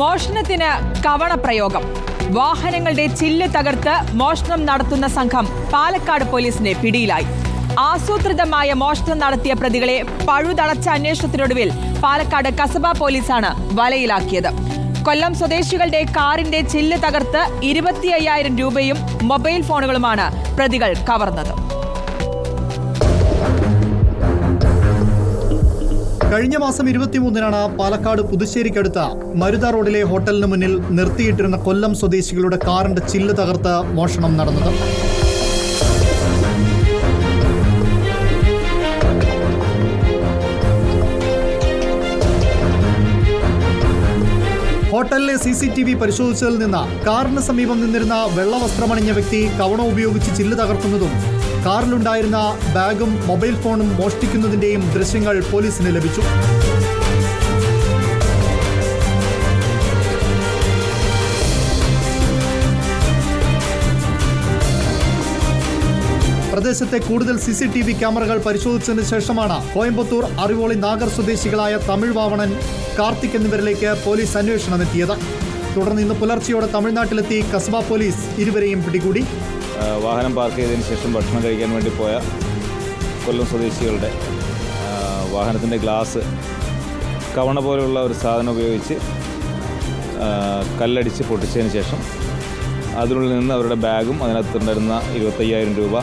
മോഷണത്തിന് കവണപ്രയോഗം. വാഹനങ്ങളുടെ ചില്ല് തകർത്ത് മോഷണം നടത്തുന്ന സംഘം പാലക്കാട് പോലീസിന്റെ പിടിയിലായി. ആസൂത്രിതമായ മോഷണം നടത്തിയ പ്രതികളെ പഴുതടച്ച അന്വേഷണത്തിനൊടുവിൽ പാലക്കാട് കസബ പോലീസാണ് വലയിലാക്കിയത്. കൊല്ലം സ്വദേശികളുടെ കാറിന്റെ ചില്ല് തകർത്ത് ഇരുപത്തി രൂപയും മൊബൈൽ ഫോണുകളുമാണ് പ്രതികൾ കവർന്നത്. കഴിഞ്ഞ മാസം ഇരുപത്തിമൂന്നിനാണ് പാലക്കാട് പുതുശ്ശേരിക്കടുത്ത മരുത റോഡിലെ ഹോട്ടലിന് മുന്നിൽ നിർത്തിയിട്ടിരുന്ന കൊല്ലം സ്വദേശികളുടെ കാറിന്റെ ചില്ല് തകർത്ത് മോഷണം നടന്നത്. ഹോട്ടലിലെ സി സി ടി വി പരിശോധിച്ചതിൽ നിന്ന് കാറിന് സമീപം നിന്നിരുന്ന വെള്ളവസ്ത്രമണിഞ്ഞ വ്യക്തി കവണ ഉപയോഗിച്ച് ചില്ല് തകർക്കുന്നതും കാറിലുണ്ടായിരുന്ന ബാഗും മൊബൈൽ ഫോണും മോഷ്ടിക്കുന്നതിന്റെയും ദൃശ്യങ്ങൾ പോലീസിന് ലഭിച്ചു. പ്രദേശത്തെ കൂടുതൽ സി സി ടി വി ക്യാമറകൾ പരിശോധിച്ചതിന് ശേഷമാണ് കോയമ്പത്തൂർ അറിവോളി നാഗർ സ്വദേശികളായ തമിഴ് വാവണൻ കാർത്തിക് എന്നിവരിലേക്ക് പോലീസ് അന്വേഷണം എത്തിയത്. തുടർന്ന് ഇന്ന് പുലർച്ചെയോടെ തമിഴ്നാട്ടിലെത്തി കസ്ബ പോലീസ് ഇരുവരെയും പിടികൂടി. വാഹനം പാർക്ക് ചെയ്തതിന് ശേഷം ഭക്ഷണം കഴിക്കാൻ വേണ്ടി പോയ കൊല്ലം സ്വദേശികളുടെ വാഹനത്തിന്റെ ഗ്ലാസ് കവണ പോലെയുള്ള ഒരു സാധനം ഉപയോഗിച്ച് കല്ലടിച്ച് പൊട്ടിച്ചതിന് ശേഷം അതിനുള്ളിൽ നിന്ന് അവരുടെ ബാഗും അതിനകത്തുണ്ടായിരുന്ന ഇരുപത്തയ്യായിരം രൂപ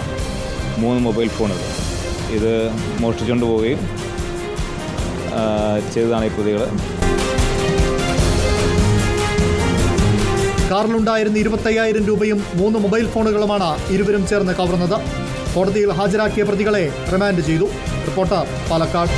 മൂന്ന് മൊബൈൽ ഫോണുകൾ. ഇത് മോഷ്ടിച്ചുകൊണ്ട് പോവുകയും ചെയ്തതാണ് ഈ പ്രതികൾ കാറിലുണ്ടായിരുന്ന ഇരുപത്തയ്യായിരം രൂപയും മൂന്ന് മൊബൈൽ ഫോണുകളുമാണ് ഇരുവരും ചേർന്ന് കവർന്നത്. കോടതിയിൽ ഹാജരാക്കിയ പ്രതികളെ റിമാൻഡ് ചെയ്തു. റിപ്പോർട്ടർ പാലക്കാട്.